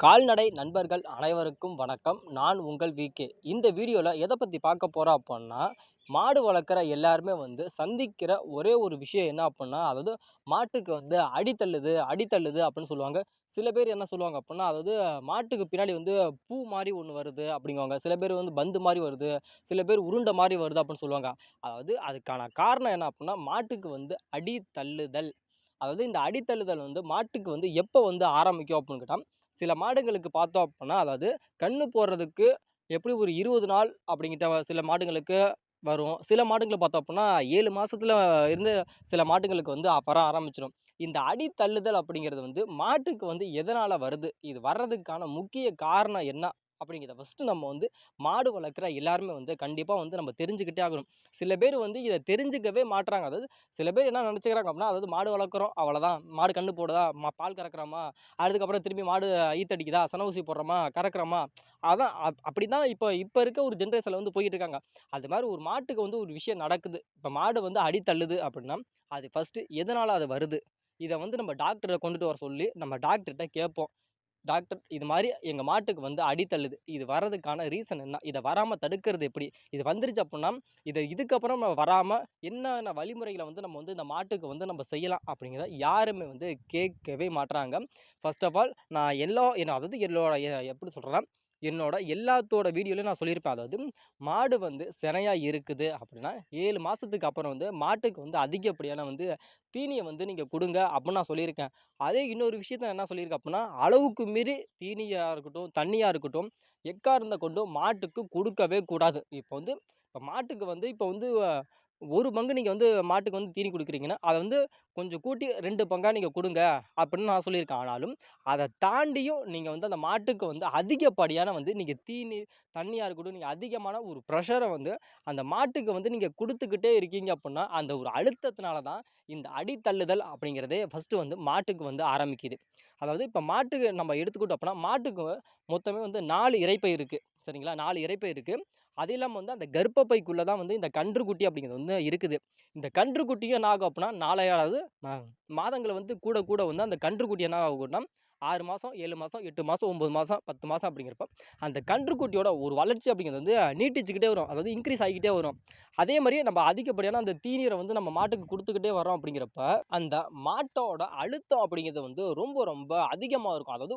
கால்நடை நண்பர்கள் அனைவருக்கும் வணக்கம். நான் உங்கள் விகே இந்த வீடியோவில் எதை பற்றி பார்க்க போகிறோம் அப்படின்னா மாடு வளர்க்குற எல்லாருமே வந்து சந்திக்கிற ஒரே ஒரு விஷயம் என்ன அப்படின்னா அதாவது மாட்டுக்கு வந்து அடித்தள்ளுது அடித்தள்ளுது அப்படின்னு சொல்லுவாங்க. சில பேர் என்ன சொல்லுவாங்க அப்படின்னா அதாவது மாட்டுக்கு பின்னாடி வந்து பூ மாதிரி ஒன்று வருது அப்படிங்குவாங்க. சில பேர் வந்து பந்து மாதிரி வருது சில பேர் உருண்டை மாதிரி வருது அப்படின்னு சொல்லுவாங்க. அதாவது அதுக்கான காரணம் என்ன அப்படின்னா மாட்டுக்கு வந்து அடி தள்ளுதல். அதாவது இந்த அடித்தள்ளுதல் வந்து மாட்டுக்கு வந்து எப்போ வந்து ஆரம்பிக்கும் அப்படின்னு கேட்டால் சில மாடுங்களுக்கு பார்த்தோம் அப்படின்னா அதாவது கன்று போடுறதுக்கு எப்படி ஒரு இருபது நாள் அப்படிங்கிட்ட சில மாடுங்களுக்கு வரும். சில மாடுங்களை பார்த்தோம் அப்படின்னா ஏழு மாதத்துல இருந்து சில மாடுங்களுக்கு வந்து வர ஆரம்பிச்சிடும் இந்த அடி தள்ளுதல் அப்படிங்கிறது வந்து மாட்டுக்கு வந்து எதனால் வருது? இது வர்றதுக்கான முக்கிய காரணம் என்ன? அப்படிங்கிறத ஃபஸ்ட்டு நம்ம வந்து மாடு வளர்க்குற எல்லாருமே வந்து கண்டிப்பாக வந்து நம்ம தெரிஞ்சுக்கிட்டே ஆகணும். சில பேர் வந்து இதை தெரிஞ்சுக்கவே மாட்டுறாங்க அதாவது சில பேர் என்ன நினச்சிக்கிறாங்க அப்படின்னா அதாவது மாடு வளர்க்குறோம் அவ்வளோதான் மாடு கன்று போடுதா? மா பால் கறக்குறோமா? அதுக்கப்புறம் திரும்பி மாடு ஈத்தடிக்குதா? சன ஊசி போடுறோமா? கறக்குறோமா? அதான் அப் அப்படி தான் இப்போ இப்போ இருக்க ஒரு ஜென்ரேஷனில் வந்து போயிட்டு இருக்காங்க. அது மாதிரி ஒரு மாட்டுக்கு வந்து ஒரு விஷயம் நடக்குது. இப்போ மாடு வந்து அடி தள்ளுது அப்படின்னா அது ஃபஸ்ட்டு எதனால் அது வருது? இதை வந்து நம்ம டாக்டரை கொண்டுட்டு வர சொல்லி நம்ம டாக்டர்கிட்ட கேட்போம். டாக்டர் இது மாதிரி எங்கள் மாட்டுக்கு வந்து அடி தள்ளுது. இது வர்றதுக்கான ரீசன் என்ன? இதை வராமல் தடுக்கிறது எப்படி? இது வந்துருச்சு அப்படின்னா இதை இதுக்கப்புறம் நம்ம வராமல் என்னென்ன வழிமுறைகளை வந்து நம்ம வந்து இந்த மாட்டுக்கு வந்து நம்ம செய்யலாம் அப்படிங்கிறத யாருமே வந்து கேட்கவே மாட்டுறாங்க ஃபர்ஸ்ட் ஆஃப் ஆல் நான் எல்லா என்ன அதாவது என்னோட எப்படி சொல்கிறேன்னா என்னோட எல்லாத்தோட வீடியோலையும் நான் சொல்லியிருப்பேன். அதாவது மாடு வந்து சினையாக இருக்குது அப்படின்னா ஏழு மாதத்துக்கு அப்புறம் வந்து மாட்டுக்கு வந்து அதிகப்படியான வந்து தீனியை வந்து நீங்கள் கொடுங்க அப்படின்னு நான் சொல்லியிருக்கேன். அதே இன்னொரு விஷயத்த என்ன சொல்லியிருக்கேன் அப்படின்னா அளவுக்கு மீறி தீனியாக இருக்கட்டும் தண்ணியாக இருக்கட்டும் எக்காரணத்தை கொண்டும் மாட்டுக்கு கொடுக்கவே கூடாது. இப்போ வந்து இப்போ மாட்டுக்கு வந்து இப்போ வந்து ஒரு பங்கு நீங்கள் வந்து மாட்டுக்கு வந்து தீனி கொடுக்குறீங்கன்னா அதை வந்து கொஞ்சம் கூட்டி ரெண்டு பங்காக நீங்கள் கொடுங்க அப்படின்னு நான் சொல்லியிருக்கேன். ஆனாலும் அதை தாண்டியும் நீங்கள் வந்து அந்த மாட்டுக்கு வந்து அதிகப்படியான வந்து நீங்கள் தீனி தண்ணியாக இருக்கட்டும் நீங்கள் அதிகமான ஒரு ப்ரெஷரை வந்து அந்த மாட்டுக்கு வந்து நீங்கள் கொடுத்துக்கிட்டே இருக்கீங்க அப்படின்னா அந்த ஒரு அழுத்தத்தினால தான் இந்த அடித்தள்ளுதல் அப்படிங்கிறதே ஃபஸ்ட்டு வந்து மாட்டுக்கு வந்து ஆரம்பிக்குது. அதாவது இப்போ மாட்டுக்கு நம்ம எடுத்துக்கிட்டோம் அப்படின்னா மாட்டுக்கு மொத்தமே வந்து நாலு இறைப்பை இருக்குது சரிங்களா? நாலு இறைப்பை இருக்குது அது இல்லாமல் வந்து அந்த கர்ப்பப்பைக்குள்ளே தான் வந்து இந்த கன்றுக்குட்டி அப்படிங்கிறது வந்து இருக்குது. இந்த கன்றுக்குட்டியும் என்ன ஆகும் அப்படின்னா நாளையாவது மா- மாதங்களை வந்து கூட கூட வந்து அந்த கன்றுக்குட்டி என்ன ஆகும்னா ஆறு மாதம் ஏழு மாதம் எட்டு மாதம் ஒம்பது மாதம் பத்து மாதம் அப்படிங்கிறப்ப அந்த கன்றுக்குட்டியோட ஒரு வளர்ச்சி அப்படிங்கிறது வந்து நீட்டிச்சுக்கிட்டே வரும். அதாவது இன்க்ரீஸ் ஆகிக்கிட்டே வரும். அதே மாதிரியே நம்ம அதிகப்படியான அந்த தீநீரை வந்து நம்ம மாட்டுக்கு கொடுத்துக்கிட்டே வரோம் அப்படிங்கிறப்ப அந்த மாட்டோட அழுத்தம் அப்படிங்கிறது வந்து ரொம்ப ரொம்ப அதிகமாக இருக்கும். அதாவது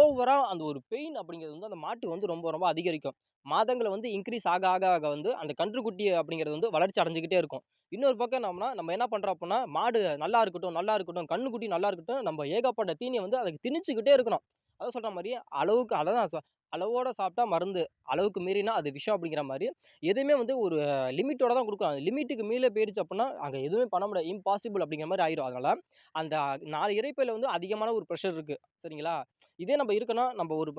ஓவராக அந்த ஒரு பெயின் அப்படிங்கிறது வந்து அந்த மாட்டுக்கு வந்து ரொம்ப ரொம்ப அதிகரிக்கும். மாதங்களை வந்து இன்க்ரீஸ் ஆக ஆக ஆக வந்து அந்த கன்றுக்குட்டி அப்படிங்கிறது வந்து வளர்ச்சி அடைஞ்சிக்கிட்டே இருக்கும். இன்னொரு பக்கம் என்னம்னா நம்ம என்ன பண்ணுறோம் அப்படின்னா மாடு நல்லா இருக்கட்டும் நல்லா இருக்கட்டும் கன்றுக்குட்டி நல்லா இருக்கட்டும் நம்ம ஏகப்பட்ட தீனியை வந்து அதுக்கு திணிச்சுக்கிட்டே இருக்கணும். அதான் சொல்கிற மாதிரி அளவுக்கு அதை தான் அளவோட சாப்பிட்டா மருந்து அளவுக்கு மீறினா அது விஷயம் அப்படிங்கிற மாதிரி எதுவுமே வந்து ஒரு லிமிட்டோட தான் கொடுக்குறோம் அந்த லிமிட்டுக்கு மீறே போயிடுச்சு அப்படின்னா அங்கே எதுவுமே பண்ண முடியாது. இம்பாசிபிள் அப்படிங்கிற மாதிரி ஆயிரும். அதனால் அந்த நாலு இறைப்பையில் வந்து அதிகமான ஒரு ப்ரெஷர் இருக்குது சரிங்களா? இதே நம்ம இருக்கோன்னா நம்ம ஒரு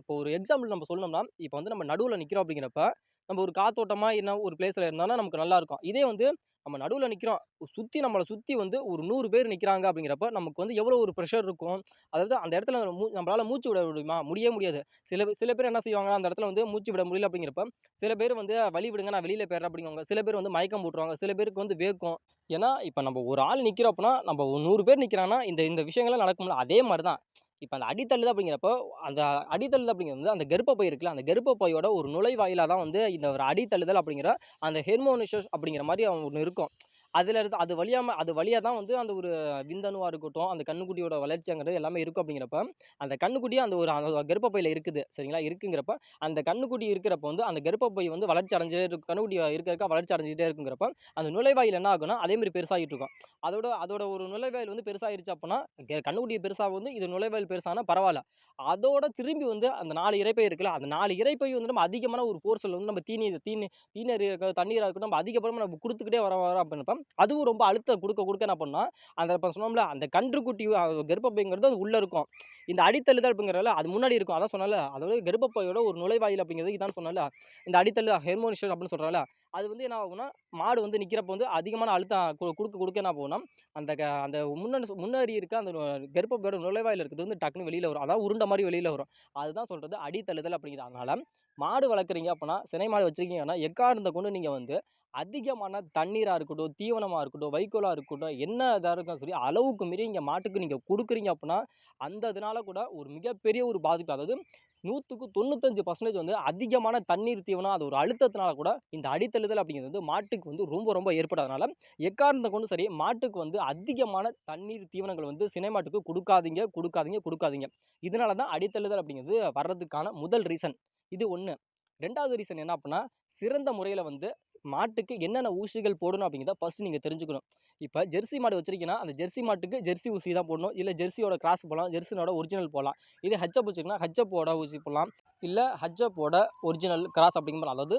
இப்போ ஒரு எக்ஸாம்பிள் நம்ம சொல்லணும்னா இப்போ வந்து நம்ம நடுவில் நிற்கிறோம் அப்படிங்கிறப்ப நம்ம ஒரு காத்தோட்டமாக என்ன ஒரு பிளேஸில் இருந்தாலும் நமக்கு நல்லா இருக்கும். இதே வந்து நம்ம நடுவில் நிற்கிறோம் சுற்றி நம்மளை சுற்றி வந்து ஒரு நூறு பேர் நிற்கிறாங்க அப்படிங்கிறப்ப நமக்கு வந்து எவ்வளோ ஒரு ப்ரெஷர் இருக்கும்? அதாவது அந்த இடத்துல மூ நம்மளால் மூச்சு விட முடியுமா? முடியவே முடியாது. சில சில பேர் என்ன செய்வாங்க அந்த இடத்துல வந்து மூச்சு விட முடியல அப்படிங்கிறப்ப சில பேர் வந்து வழி விடுங்க நான் வெளியில் போயிடுறேன் அப்படிங்குவாங்க. சில பேர் வந்து மயக்கம் போட்டுருவாங்க. சில பேருக்கு வந்து வேக்கும் ஏன்னா இப்போ நம்ம ஒரு ஆள் நிற்கிறோம் அப்படின்னா நம்ம ஒரு நூறு பேர் நிற்கிறாங்கன்னா இந்த இந்த விஷயங்கள்லாம் நடக்கும்ல. அதே மாதிரி தான் இப்போ அந்த அடித்தள்ளுது அப்படிங்கிறப்போ அந்த அடித்தள்ளுது அப்படிங்கிறது வந்து அந்த கர்ப்பப்பை இருக்குல்ல அந்த கர்ப்பப்பையோட ஒரு நுழைவாயிலாக தான் வந்து இந்த ஒரு அடித்தள்ளுதல் அப்படிங்கிற அந்த ஹெர்மோனிஷஸ் அப்படிங்கிற மாதிரி ஒன்று இருக்கும். அதில் இருந்து அது வழியாம அது வழியாக தான் வந்து அந்த ஒரு விந்தணுவாக இருக்கட்டும் அந்த கண்ணுக்குட்டியோட வளர்ச்சிங்கிறது எல்லாமே இருக்கும் அப்படிங்கிறப்ப அந்த கண்ணுக்குட்டி அந்த ஒரு அந்த கர்ப்பப்பையில் இருக்குது சரிங்களா? இருக்குங்கிறப்ப அந்த கண்ணுக்குட்டி இருக்கிறப்ப வந்து அந்த கர்ப்பப்பை வந்து வளர்ச்சி அடைஞ்சிட்டே இருக்கும் கண்ணுக்குட்டி இருக்க வளர்ச்சி அடைஞ்சிட்டே இருக்குங்கிறப்ப அந்த நுழைவாயில் என்ன ஆகும்னா அதே மாதிரி பெருசாகிட்டு இருக்கும். அதோட அதோட ஒரு நுழைவாயில் வந்து பெருசாகிருச்சு அப்படின்னா கண்ணுக்குட்டி பெருசாக வந்து இது நுழைவாயில் பெருசானா பரவாயில்ல. அதோட திரும்பி வந்து அந்த நாலு இறைப்பை இருக்குல்ல அந்த நாலு இறைப்பை வந்து நம்ம அதிகமான ஒரு போர்ஸில் வந்து நம்ம தீனி தீனி தீனி தண்ணீராக இருக்கட்டும் நம்ம அதிகப்படமாக நம்ம கொடுத்துக்கிட்டே வர வர அப்படின்னப்ப அதுவும் ரொம்ப அழுத்த கொடுக்க கொடுக்க என்ன பண்ணால் அந்த இப்போ சொன்னோம்ல அந்த கன்றுக்குட்டி கர்ப்பப்பைங்கிறது அது உள்ளே இருக்கும். இந்த அடித்தள்ளுதல் அப்படிங்கிறதுல அது முன்னாடி இருக்கும். அதான் சொன்னால அதோட கர்ப்பப்பையோட ஒரு நுழைவாயில் அப்படிங்கிறது இதான் சொன்னால இந்த அடித்தள்ளு ஹெர்மோனிஷன் அப்படின்னு சொல்கிறாங்களா அது வந்து என்ன ஆகும்னா மாடு வந்து நிற்கிறப்ப வந்து அதிகமான அழுத்தம் கொடுக்க கொடுக்க என்ன போகணும் அந்த க- அந்த முன்னாடி முன்னாடி இருக்க அந்த கர்ப்பப்பையோட நுழைவாயில் இருக்கிறது வந்து டக்குன்னு வெளியில் வரும். அதான் உருண்டை மாதிரி வெளியில் வரும். அதுதான் சொல்கிறது அடித்தழுதல் அப்படிங்கிறது. அதனால மாடு வளர்க்குறீங்க அப்படின்னா சினை மாடு வச்சுருக்கீங்கன்னா எக்காரணத்தை கொண்டு நீங்கள் வந்து அதிகமான தண்ணீராக இருக்கட்டும் தீவனமாக இருக்கட்டும் வைக்கோலாக இருக்கட்டும் என்ன இதாக இருக்கும் சரி அளவுக்கு மீறி இங்கே மாட்டுக்கு நீங்கள் கொடுக்குறீங்க அப்படின்னா அந்த இதனால கூட ஒரு மிகப்பெரிய ஒரு பாதிப்பு. அதாவது நூற்றுக்கு தொண்ணூத்தஞ்சு பர்சன்டேஜ் வந்து அதிகமான தண்ணீர் தீவனம் அது ஒரு அழுத்தத்தினால கூட இந்த அடித்தழுதல் அப்படிங்கிறது வந்து மாட்டுக்கு வந்து ரொம்ப ரொம்ப ஏற்படாதனால எக்காரணத்தை கொண்டு சரி மாட்டுக்கு வந்து அதிகமான தண்ணீர் தீவனங்கள் வந்து சினை மாட்டுக்கு கொடுக்காதீங்க கொடுக்காதீங்க கொடுக்காதீங்க. இதனால தான் அடித்தழுதல் அப்படிங்கிறது வர்றதுக்கான முதல் ரீசன் இது ஒன்று ரெண்டாவது ரீசன் என்ன அப்படின்னா சிறந்த முறையில் வந்து மாட்டுக்கு என்னென்ன ஊசிகள் போடணும் அப்படிங்கிறத ஃபஸ்ட்டு நீங்கள் தெரிஞ்சுக்கணும். இப்போ ஜெர்சி மாடு வச்சிருக்கீங்கன்னா அந்த ஜெர்சி மாட்டுக்கு ஜெர்சி ஊசி தான் போடணும். இல்லை ஜெர்சியோட கிராஸ் போடலாம் ஜெர்சினோட ஒரிஜினல் போடலாம். இதே ஹச்சப் வச்சிங்கன்னா ஹச்சப்போட ஊசி போடலாம். இல்லை ஹச்சப்போட ஒரிஜினல் கிராஸ் அப்படிங்கிற அதாவது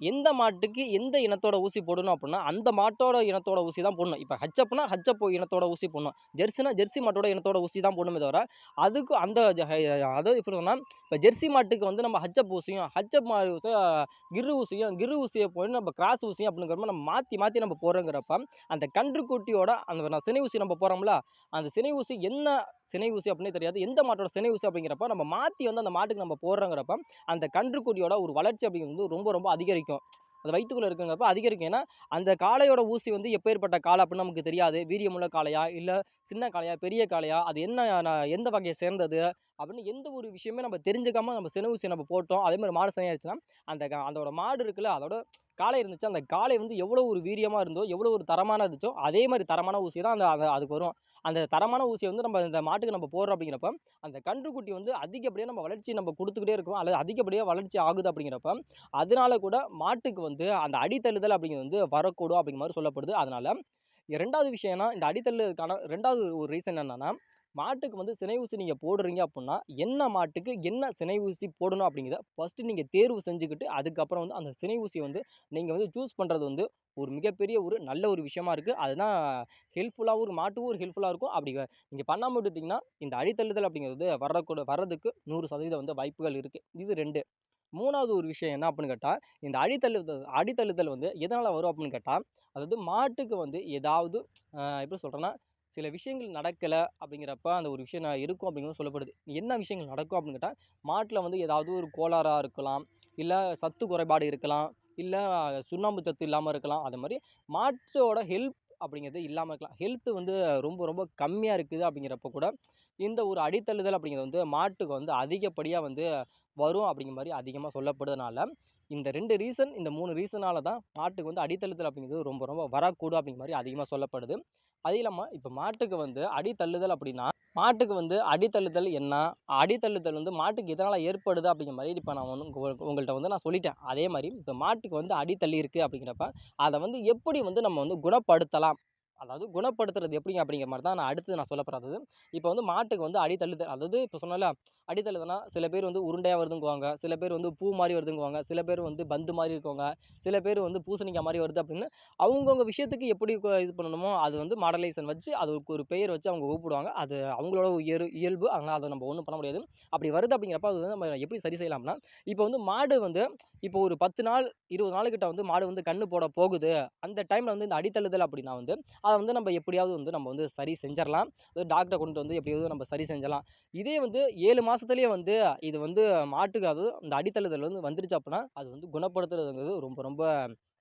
எந்த மாட்டுக்கு எந்த இனத்தோட ஊசி போடணும் அப்படின்னா அந்த மாட்டோட இனத்தோட ஊசி தான் போடணும். இப்போ ஹச்சப்னா ஹச்சப் இனத்தோட ஊசி போடணும். ஜெர்சினா ஜெர்சி மாட்டோட இனத்தோட ஊசி தான் போடணுமே தவிர அதுக்கு அந்த ஜ- அதாவது எப்படி சொன்னால் இப்போ ஜெர்சி மாட்டுக்கு வந்து நம்ம ஹச்சப் ஊசியும் ஹச்சப் மாதிரி ஊசியும் கிரு ஊசியும் கிரு ஊசியை போய் நம்ம கிராஸ் ஊசியும் அப்படிங்கிற மாதிரி நம்ம மாற்றி மாற்றி நம்ம போகிறோங்கிறப்ப அந்த கன்றுக்குட்டியோட அந்த சினை ஊசி நம்ம போகிறோம்ல அந்த சினை ஊசி என்ன சினை ஊசி அப்படின்னே தெரியாது எந்த மாட்டோட சினை ஊசி அப்படிங்கிறப்ப நம்ம மாற்றி வந்து அந்த மாட்டுக்கு நம்ம போடுறோங்கிறப்ப அந்த கன்றுக்குட்டியோட ஒரு வளர்ச்சி அப்படிங்கிறது வந்து ரொம்ப ரொம்ப அதிகரிக்கும். அது வயிற்றுக்குள்ளே இருக்குங்கிறப்ப அதிகரிக்கும். ஏன்னா அந்த காளையோட ஊசி வந்து எப்பேற்பட்ட காளை அப்படின்னு நமக்கு தெரியாது. வீரியமுள்ள காளையா? இல்லை சின்ன காளையா? பெரிய காளையா? அது என்ன நான் எந்த வகையை சேர்ந்தது? அப்படின்னு எந்த ஒரு விஷயமே நம்ம தெரிஞ்சுக்காமல் நம்ம சினை ஊசி நம்ம போட்டோம். அதே மாதிரி மாடு சனியாச்சுன்னா அந்த அதோட மாடு இருக்குல்ல அதோட காளை இருந்துச்சு அந்த காளை வந்து எவ்வளோ ஒரு வீரியமாக இருந்தோ எவ்வளோ ஒரு தரமான இருந்துச்சோ அதே மாதிரி தரமான ஊசி தான் அந்த அதுக்கு வரும். அந்த தரமான ஊசியை வந்து நம்ம இந்த மாட்டுக்கு நம்ம போடுறோம் அப்படிங்கிறப்ப அந்த கன்றுக்குட்டி வந்து அதிகப்படியாக நம்ம வளர்ச்சி நம்ம கொடுத்துக்கிட்டே இருக்கோம் அல்லது அதிகப்படியாக வளர்ச்சி ஆகுது அப்படிங்கிறப்ப அதனால கூட மாட்டுக்கு வந்து அந்த அடித்தழுதல் அப்படிங்கிறது வந்து வரக்கூடும் அப்படிங்கிற மாதிரி சொல்லப்படுது. அதனால ரெண்டாவது விஷயம்னா இந்த அடித்தள்ளதுக்கான ரெண்டாவது ஒரு ரீசன் என்னென்னா மாட்டுக்கு வந்து சினை ஊசி நீங்கள் போடுறீங்க அப்படின்னா என்ன மாட்டுக்கு என்ன சினை ஊசி போடணும் அப்படிங்கிறத ஃபஸ்ட்டு நீங்கள் தேர்வு செஞ்சுக்கிட்டு அதுக்கப்புறம் வந்து அந்த சினை ஊசியை வந்து நீங்கள் வந்து சூஸ் பண்ணுறது வந்து ஒரு மிகப்பெரிய ஒரு நல்ல ஒரு விஷயமா இருக்குது அதுதான் ஹெல்ப்ஃபுல்லாகவும் ஒரு மாட்டுக்கும் ஒரு ஹெல்ப்ஃபுல்லாக இருக்கும். அப்படி நீங்கள் பண்ணாமல் விட்டுட்டிங்கன்னா இந்த அழித்தள்ளுதல் அப்படிங்கிறது வரக்கூட வர்றதுக்கு நூறு சதவீதம் வந்து வாய்ப்புகள் இருக்குது இது ரெண்டு. மூணாவது ஒரு விஷயம் என்ன அப்படின்னு கேட்டால் இந்த அடித்தழுதல் அடித்தழுதல் வந்து எதனால் வரும் அப்படின்னு கேட்டால் அதாவது மாட்டுக்கு வந்து ஏதாவது எப்படி சொல்கிறேன்னா சில விஷயங்கள் நடக்கலை அப்படிங்கிறப்ப அந்த ஒரு விஷயம் நான் இருக்கும் அப்படிங்கிறது சொல்லப்படுது. என்ன விஷயங்கள் நடக்கும் அப்படின்னு கேட்டால் மாட்டில் வந்து ஏதாவது ஒரு கோளாறாக இருக்கலாம் இல்லை சத்து குறைபாடு இருக்கலாம் இல்லை சுண்ணாம்பு சத்து இல்லாமல் இருக்கலாம். அது மாதிரி மாட்டோட ஹெல்ப் அப்படிங்கிறது இல்லாமல் இருக்கலாம். ஹெல்த்து வந்து ரொம்ப ரொம்ப கம்மியாக இருக்குது அப்படிங்கிறப்ப கூட இந்த ஒரு அடித்தழுதல் அப்படிங்கிறது வந்து மாட்டுக்கு வந்து அதிகப்படியாக வந்து வரும் அப்படிங்கிற மாதிரி அதிகமாக சொல்லப்படுறதுனால இந்த ரெண்டு ரீசன் இந்த மூணு ரீசனால தான் மாட்டுக்கு வந்து அடித்தழுதல் அப்படிங்கிறது ரொம்ப ரொம்ப வரக்கூடும் அப்படிங்கிற மாதிரி அதிகமாக சொல்லப்படுது. அது இல்லாமல் இப்போ மாட்டுக்கு வந்து அடித்தள்ளுதல் அப்படின்னா மாட்டுக்கு வந்து அடித்தள்ளுதல் என்ன? அடித்தள்ளுதல் வந்து மாட்டுக்கு எதனால் ஏற்படுது அப்படிங்கிற மாதிரி இப்போ நான் ஒன்று உங்கள்கிட்ட வந்து நான் சொல்லிட்டேன். அதே மாதிரி இப்போ மாட்டுக்கு வந்து அடித்தள்ளி இருக்குது அப்படிங்கிறப்ப அதை வந்து எப்படி வந்து நம்ம வந்து குணப்படுத்தலாம்? அதாவது குணப்படுத்துறது எப்படிங்க அப்படிங்கிற மாதிரி தான் நான் அடுத்து நான் சொல்லப்படுறது இப்போ வந்து மாட்டுக்கு வந்து அடித்தள்ளுதல் அதாவது இப்போ சொன்னால அடித்தள்ளுதுன்னா சில பேர் வந்து உருண்டையாக வருதுங்குவாங்க சில பேர் வந்து பூ மாதிரி வருதுங்குவாங்க சில பேர் வந்து பந்து மாதிரி இருக்கவங்க சில பேர் வந்து பூசணிக்காய் மாதிரி வருது அப்படின்னு அவங்கவுங்க விஷயத்துக்கு எப்படி இது பண்ணணுமோ அது வந்து மாடலேஷன் வச்சு அதுக்கு ஒரு பெயர் வச்சு அவங்க கூப்பிடுவாங்க. அது அவங்களோட இயல் இயல்பு. அதனால் அதை நம்ம ஒன்றும் பண்ண முடியாது. அப்படி வருது அப்படிங்கிறப்ப அது வந்து நம்ம எப்படி சரி செய்யலாம்னா இப்போ வந்து மாடு வந்து இப்போ ஒரு பத்து நாள் இருபது நாளுக்கிட்ட வந்து மாடு வந்து கண்ணு போட போகுது. அந்த டைமில் வந்து இந்த அடித்தள்ளுதல் அப்படின்னா வந்து அதை வந்து நம்ம எப்படியாவது வந்து நம்ம வந்து சரி செஞ்சிடலாம் டாக்டரை கொண்டு வந்து எப்படியாவது நம்ம சரி செஞ்சிடலாம் இதே வந்து ஏழு மாதத்துலேயே வந்து இது வந்து மாட்டுக்கு அது இந்த அடித்தளத்தில் வந்து வந்துருச்சு அப்படின்னா அது வந்து குணப்படுத்துறதுங்கிறது ரொம்ப ரொம்ப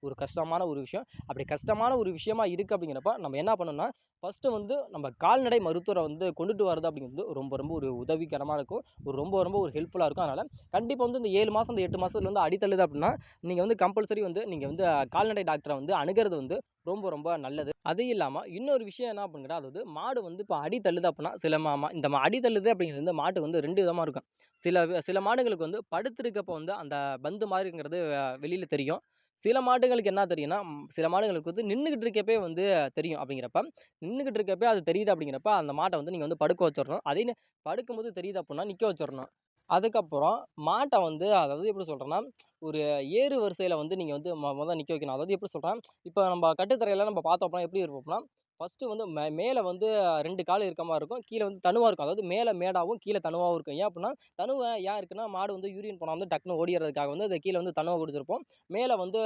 ஒரு கஷ்டமான ஒரு விஷயம். அப்படி கஷ்டமான ஒரு விஷயமா இருக்குது அப்படிங்கிறப்ப நம்ம என்ன பண்ணணும்னா ஃபஸ்ட்டு வந்து நம்ம கால்நடை மருத்துவரை வந்து கொண்டுட்டு வரது அப்படிங்கிறது ரொம்ப ரொம்ப ஒரு உதவிகரமாக இருக்கும். ஒரு ரொம்ப ரொம்ப ஒரு ஹெல்ப்ஃபுல்லாக இருக்கும். அதனால் கண்டிப்பாக வந்து இந்த ஏழு மாதம் இந்த எட்டு மாதத்துல வந்து அடித்தள்ளுது அப்படின்னா நீங்கள் வந்து கம்பல்சரி வந்து நீங்கள் வந்து கால்நடை டாக்டரை வந்து அணுகிறது வந்து ரொம்ப ரொம்ப நல்லது. அது இல்லாமல் இன்னொரு விஷயம் என்ன அப்படிங்கிற அதாவது மாடு வந்து இப்போ அடி தள்ளுது அப்படின்னா சில மா இந்த மா- அடி தள்ளுது அப்படிங்கிறது வந்து மாட்டு வந்து ரெண்டு விதமாக இருக்கும். சில சில மாடுகளுக்கு வந்து படுத்திருக்கப்போ வந்து அந்த பந்து மாதிரிங்கிறது வெளியில் தெரியும். சில மாடுகளுக்கு என்ன தெரியும்னா சில மாடுகளுக்கு வந்து நின்றுக்கிட்டு இருக்கப்பே வந்து தெரியும் அப்படிங்கிறப்ப நின்றுக்கிட்டு இருக்கப்பே அது தெரியுது அப்படிங்கிறப்ப அந்த மாட்டை வந்து நீங்கள் வந்து படுக்க வச்சிடணும் அதே படுக்கும்போது தெரியுது அப்படின்னா நிற்க வச்சிடணும் அதுக்கப்புறம் மாட்டை வந்து அதாவது எப்படி சொல்கிறேன்னா ஒரு ஏறு வரிசையில் வந்து நீங்கள் வந்து மொ மொதல் நிற்க வைக்கணும். அதாவது எப்படி சொல்கிறேன் இப்போ நம்ம கட்டுத்தரையில் நம்ம பார்த்தோம் அப்படின்னா எப்படி இருப்போம்னா ஃபஸ்ட்டு வந்து மே மேலே வந்து ரெண்டு கால் இருக்க மாதிரி இருக்கும். கீழே வந்து தனுவாக இருக்கும். அதாவது மேலே மேடாகவும் கீழே தனுவாகவும் இருக்கும். ஏன் அப்படின்னா தனுவை ஏன் இருக்குன்னா மாடு வந்து யூரின் போனால் வந்து டக்குன்னு ஓடிறதுக்காக வந்து அது கீழே வந்து தனுவை கொடுத்துருப்போம். மேலே வந்து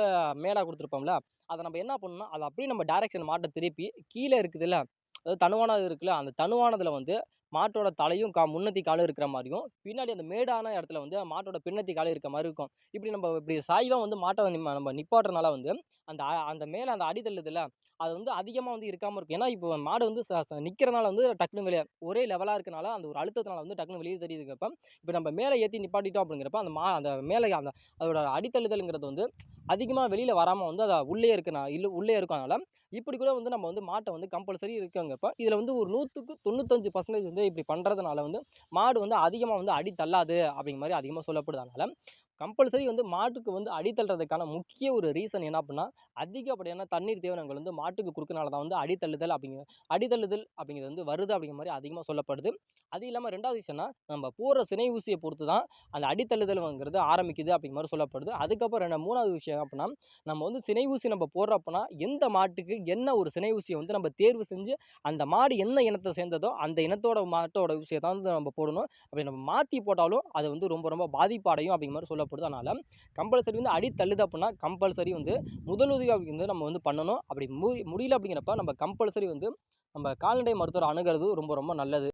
மேடாக கொடுத்துருப்போம்ல அதை நம்ம என்ன பண்ணணும்னா அதை அப்படியே நம்ம டேரெக்ஷன் மாட்டை திருப்பி கீழே இருக்குதுல்ல அதாவது தனுவானது இருக்குல்ல அந்த தனுவானதில் வந்து மாட்டோட தலையும் கா முன்னத்தி காலும் இருக்கிற மாதிரியும் பின்னாடி அந்த மேடான இடத்துல வந்து மாட்டோட பின்னத்தி காலும் இருக்கிற மாதிரி இருக்கும். இப்படி நம்ம இப்படி சாய்வாக வந்து மாட்டை நிம்ம நம்ம நிப்பாட்டுறனால வந்து அந்த அந்த மேலே அந்த அடி தள்ளுதுல அது வந்து அதிகமாக வந்து இருக்காமல் இருக்கும். ஏன்னா இப்போ மாடு வந்து நிற்கிறனால வந்து டக்குனு வெளியே ஒரே லெவலாக இருக்கனால அந்த ஒரு அழுத்தத்தினால வந்து டக்குனு வெளியே தெரியுதுக்கப்ப இப்போ நம்ம மேலே ஏற்றி நிப்பாட்டிட்டோம் அப்படிங்கிறப்ப அந்த மா அந்த மேலே அந்த அதோட அடித்தழுதலுங்கிறது வந்து அதிகமாக வெளியில் வராமல் வந்து அதை உள்ளே இருக்குனா இல்லை உள்ளே இருக்கனால இப்படி கூட வந்து நம்ம வந்து மாட்டை வந்து கம்பல்சரி இருக்குங்கிறப்ப இதில் வந்து ஒரு நூற்றுக்கு தொண்ணூத்தஞ்சு பர்சன்டேஜ் வந்து இப்படி பண்ணுறதுனால வந்து மாடு வந்து அதிகமாக வந்து அடி தள்ளாது அப்படிங்கிற மாதிரி அதிகமாக சொல்லப்படுது. அதனால் கம்பல்சரி வந்து மாட்டுக்கு வந்து அடி தள்ளுறதுக்கான முக்கிய ஒரு ரீசன் என்ன அப்படின்னா அதிகப்படியான தண்ணீர் தேவைகள் வந்து மாட்டுக்கு கொடுக்கறனால தான் வந்து அடித்தள்ளுதல் அப்படிங்கிற அடித்தள்ளுதல் அப்படிங்கிறது வந்து வருது அப்படிங்கிற மாதிரி அதிகமாக சொல்லப்படுது. அது இல்லாமல் ரெண்டாவது விஷயம்னா நம்ம போடுற சினை ஊசியை பொறுத்து தான் அந்த அடித்தள்ளுதல்ங்கிறது ஆரம்பிக்குது அப்படிங்கிற மாதிரி சொல்லப்படுது. அதுக்கப்புறம் என்ன மூணாவது விஷயம் அப்படின்னா நம்ம வந்து சினை ஊசி நம்ம போடுறப்பனா எந்த மாட்டுக்கு என்ன ஒரு சினை ஊசியை வந்து நம்ம தேர்வு செஞ்சு அந்த மாடு என்ன இனத்தை சேர்ந்ததோ அந்த இனத்தோட மாட்டோட ஊசியை தான் வந்து நம்ம போடணும். அப்படி நம்ம மாற்றி போட்டாலும் அது வந்து ரொம்ப ரொம்ப பாதிப்படையும் அப்படிங்கிற மாதிரி சொல்லப்படுது. அதனால் கம்பல்சரி வந்து அடி தள்ளுது அப்படின்னா கம்பல்சரி வந்து முதலுதவி வந்து நம்ம வந்து பண்ணணும். அப்படி முடியல அப்படிங்கிறப்ப நம்ம கம்பல்சரி வந்து நம்ம கால்நடை மருத்துவரை அணுகிறது ரொம்ப ரொம்ப நல்லது.